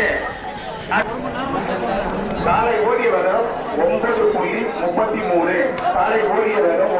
எட்டு காலை ஓடிய வேகம் ஒன்பது புள்ளி முப்பத்தி மூணு காலை ஓடிய வேகம்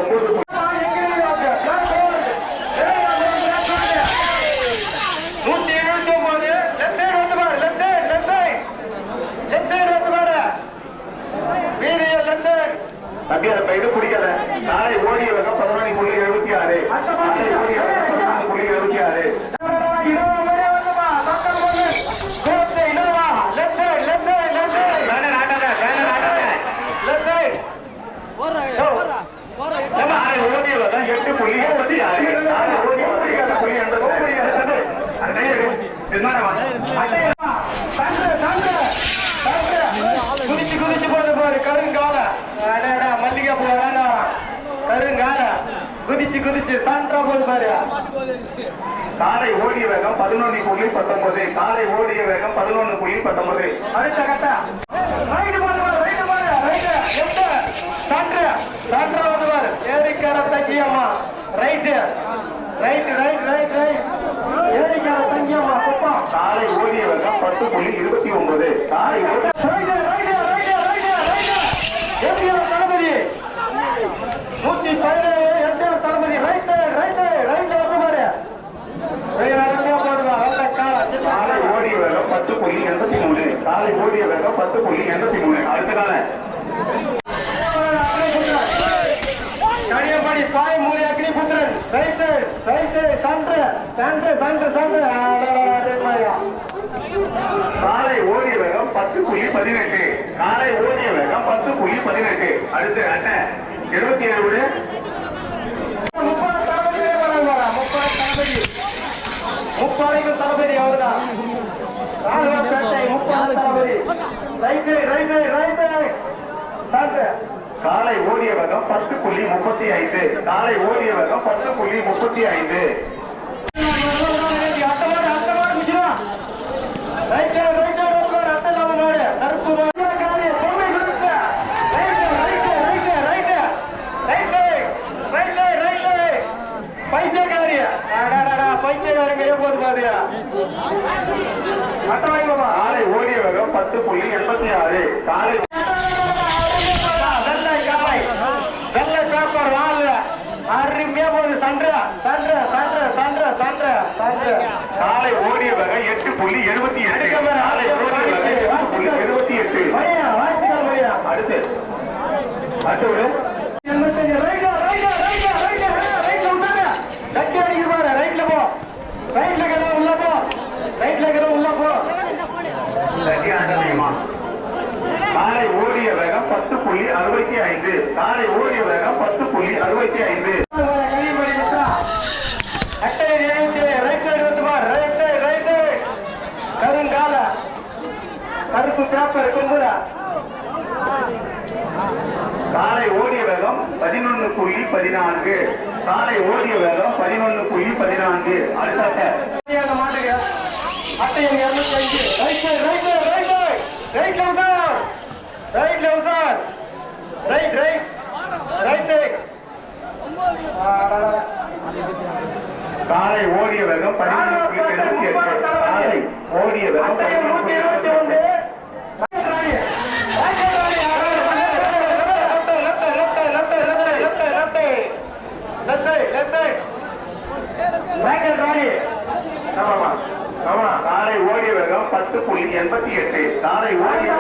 குதிச்சு குதிச்சு போது பாரு கருங்கால அடடா மல்லிகை பூ வேணாம் கருங்கால குதிச்சு குதிச்சு சான்றா போது பாரு காலை ஓடிய வேகம் பதினொன்று புள்ளி பத்தொன்பது காலை ஓடிய வேகம் பதினொன்று புள்ளி பத்தொன்பது அடுத்த கட்ட ரைட்டு போது பாரு ரைடு பாரு ரைட்டு லெஃப்ட் சான்று சான்றா வந்து பாரு ஏரிக்கார தங்கியம்மா right right right right right காலை ஓடிய வேகம் பத்து புள்ளி இருபத்தி ஒன்பது. எம்ஜிஆர் தளபதி. நூத்தி பதினேழு தளபதி. ரைட்டு ரைட்டு ரைட்டு வந்து பாரு காலை ஓடிய வேகம் பத்து புள்ளி எண்பத்தி மூணு. காலை ஓடிய வேகம் பத்து புள்ளி எண்பத்தி மூணு. அடுத்த கால. கனியம்பாடி சாய் மூலி அக்னி புத்திரன் ரைட்டு ரைட்டு சன்று சன்று சன்று சன்று காலை ஓடிய வேகம் பத்து புள்ளி பதினெட்டு. காலை ஓடிய வேகம் பத்து புள்ளி பதினெட்டு. அடுத்து அண்ணன் எழுபத்தி ஏழு முப்படைக்கு தளபதி. அவர்தான். காலை ஓடிய வேகம் பத்து புள்ளி முப்பத்தி ஐந்து. காலை ஓடிய வேகம் பத்து புள்ளி முப்பத்தி ஐந்து. போது பாருயா. அட்டை வாங்கிக்கோமா காலை ஓடிய வேகம் பத்து புள்ளி எண்பத்தி ஆறு. காலை காலை போகுது. ஓடிய எட்டு புள்ளி எழுபத்தி எட்டு. காலை ஓடிய வேகம் எட்டு புள்ளி எழுபத்தி எட்டு. பையா வாசிக்கா பையா அடுத்து. அடுத்து விடு எண்பத்தஞ்சு ரைட்ல ரைட்ல ரைட்ல ரைட்ல ரைட்ல விட்டாங்க கட்டி அடிக்குது பாரு ரைட்ல போ ரைட்ல கிட்ட உள்ள போ ரைட்ல கிட்ட உள்ள போ தட்டி ஆட்டமையுமா காலை ஓடிய வேகம் பத்து புள்ளி அறுபத்தி ஐந்து காலை ஓடிய வேகம் பத்து புள்ளி அறுபத்தி ஐந்து கனிமொழி மித்ரா அட்டை எழுபத்தி ரைட்ல இருபத்தி பார் ரைட்டு ரைட்டு கருங்கால கருப்பு பேப்பர் கும்புரா காலை ஓடிய வேகம் பதினொன்னு புள்ளி பதினான்கு. காலை ஓடிய வேகம் பதினொன்னு புள்ளி பதினான்கு. அடுத்த அந்த மாட்டுக்கு அட்டை எங்க இருநூத்தி அஞ்சு ரைட் ரைட்டு ரைட் ரைட்ல விட்டார் ரைட்ல விட்டார் ரைட் ரைட் ரைட் ரைட் காலை ஓடிய வேகம் பதினொன்று புள்ளி எழுபத்தி எட்டு காலை ஓடிய வேகம் அட்டை பதினொன்று நூத்தி புள்ளி இருபத்தி ஒன்று ஆமாமா. ஆமா. காலை ஓடிய வேகம் பத்து புள்ளி எண்பத்தி எட்டு காலை ஓடிய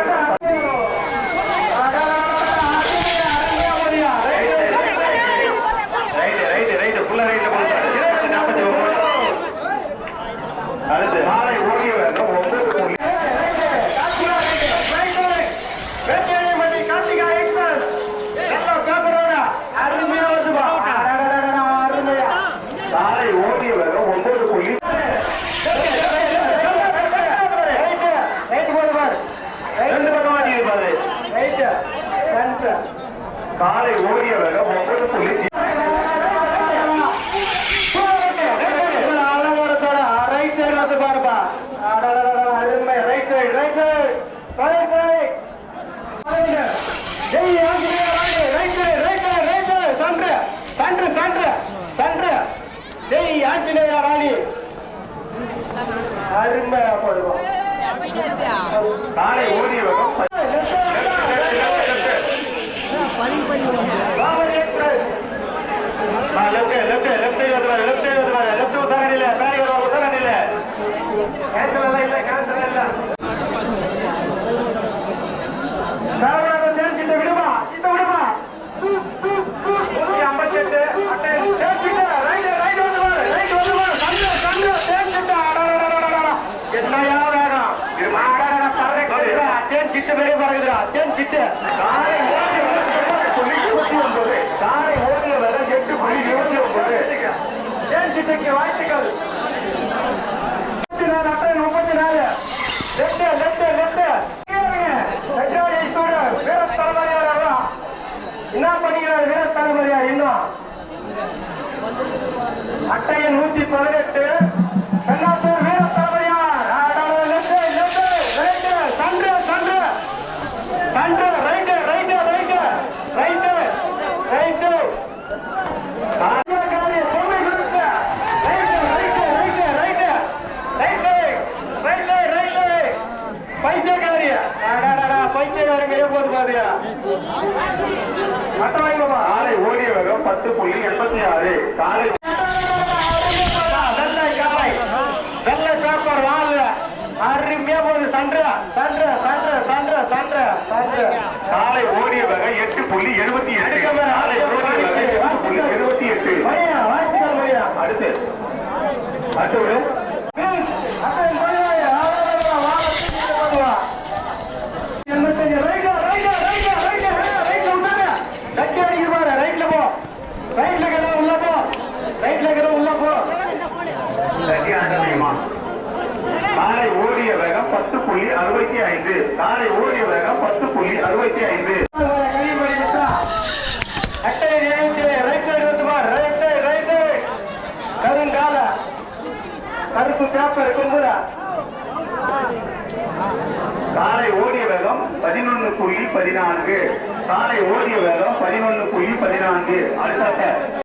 காலை ஓடிய வேகம் ஒன்பது புள்ளி ஜெய் ஆஞ்சநேயா ராணி அருமையா போடுவோம் காலை ஓடிய வேகம் சிட்டு பெரிய பாருங்கடா சிட்டு. புள்ளி இருபத்தி ஒன்பது சாலை ஓடிய வரை எட்டு புள்ளி இருபத்தி ஒன்பது. வாழ்த்துக்கள்? சரியா? ஆலை ஓடிய வேகம் பத்து புள்ளி எண்பத்தி ஆறு. காலை வெள்ள சாப்பாடு வாழல காலை ஓடிய வேகம் எட்டு புள்ளி எழுபத்தி எட்டு. காலை எழுபத்தி எட்டு. அடுத்து பத்து புள்ளி அறுபத்தி ஐந்து. தாரை ஓடிய வேகம் பத்து புள்ளி அறுபத்தி ஐந்து. கருப்பு பேப்பர் கும்புரா காலை ஓடிய வேகம் பதினொன்று புள்ளி பதினான்கு. காலை ஓடிய வேகம் பதினொன்று புள்ளி பதினான்கு. அடுத்த